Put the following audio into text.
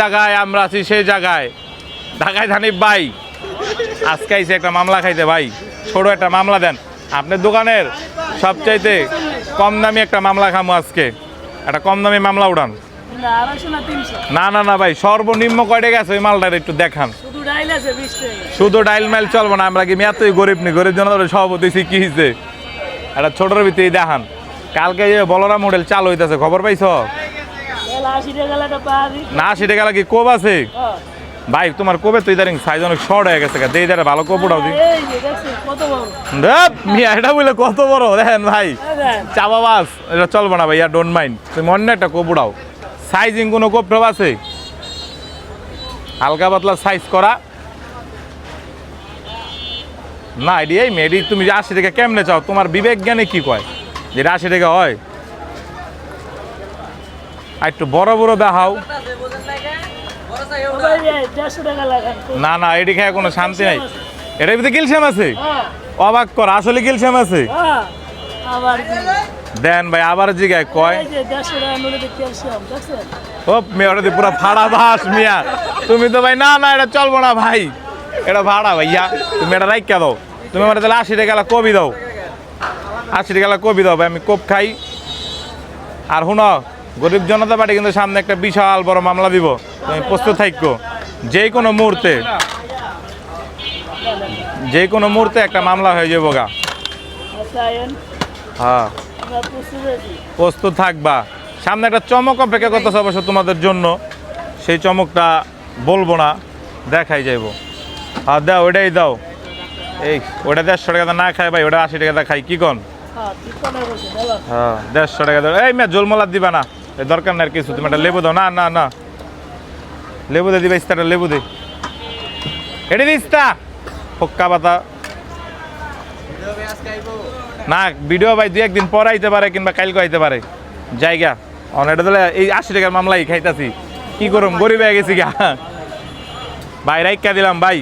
জায়গায় আমরা আছি সেই জায়গায়। ঢাকায় ধানি ভাই আজকে আইসে একটা মামলা খাইতে ভাই। ছোট একটা মামলা দেন। আপনার দোকানের সবচাইতে কম দামি একটা মামলা খামো আজকে। একটা কম দামি মামলা উড়ান। না না না ভাই সর্বনিম্ন কয়টা গেছে ওই মালটার একটু দেখান। শুধু ডাইল মাইল চলবো না আমরা কি এতই গরিব নি গরিব জন্য সভাপতি কি হয়েছে একটা ছোটর ভিতরে দেখান। কালকে যে বলরাম মডেল চালু হইতেছে খবর পাইছ? তাহলে আশি টাকা লাগা না সেটা গেলে কি কোপ আছে? ভাই তোমার কবে তুই দাঁড়িয়ে সাইজ অনেক শর্ট হয়ে গেছে দেই দাঁড়া ভালো কোপ উঠাও মিয়া এটা বলে কত বড়? দেখেন ভাই চাবা বাস। এটা চলবো না ভাই আর ডোন্ট মাইন্ড তুমি অন্য একটা কোপ উড়াও সাইজিং কোনো কোপ টোপ আছে? হালকা পাতলা সাইজ করা। না এডি এই মেডি তুমি যে আশি টাকা কেমনে চাও? তোমার বিবেক জ্ঞানে কি কয়? যেটা আশি টাকা হয়? আর একটু বড় বড় দেখাও। না না এডি খেয়ে কোনো শান্তি নাই। এটার ভিতরে গিলশ্যাম আছে? হ্যাঁ। অবাক কর আসলে গিলশ্যাম আছে? হ্যাঁ? দেন ভাই আবার জিগায় কয়। ও মেয়ে ওটা পুরো ভাড়া বাস মিয়া। তুমি তো ভাই না না এটা চলবো না ভাই। এটা ভাড়া ভাইয়া। তুমি এটা রাইকা দাও। তুমি আমার তাহলে আশি টাকা কবি দাও। আশি টাকা কবি দাও ভাই আমি কোপ খাই। আর শুনো গরিব জনতা পার্টি কিন্তু সামনে একটা বিশাল বড় মামলা দিব। তুমি প্রস্তুত থাকো। যে কোনো মুহূর্তে যে কোনো মুহূর্তে একটা মামলা হয়ে যাব গা। হ্যাঁ। প্রস্তুত থাকবা। সামনে একটা চমক অপেক্ষা করতেছে অবশ্য তোমাদের জন্য। সেই চমকটা বলব না দেখাই যাইব। আর দাও ওটাই দাও। এই ওটা দেড়শো টাকা না খাই ভাই ওটা আশি টাকা খাই কি কন? হ্যাঁ হ্যাঁ দেড়শো টাকা দাও। এই মেয়ে জলমলা দিবা না। দরকার না আর কিছু, তুমি একটা লেবু দাও। না না না। লেবু দে, দিবা ইস্তাটা লেবু দে। এটা দিস্তা ফক্কা পাতা। না, ভিডিও ভাই দু একদিন পর আইতে পারে কিংবা কালকে আইতে পারে। জায়গা। অনেকটা তাহলে এই আশি টাকার মামলাই খাইতাছি। কি করুম? গরিব হয়ে গেছি গা। ভাই রাইকা দিলাম, ভাই।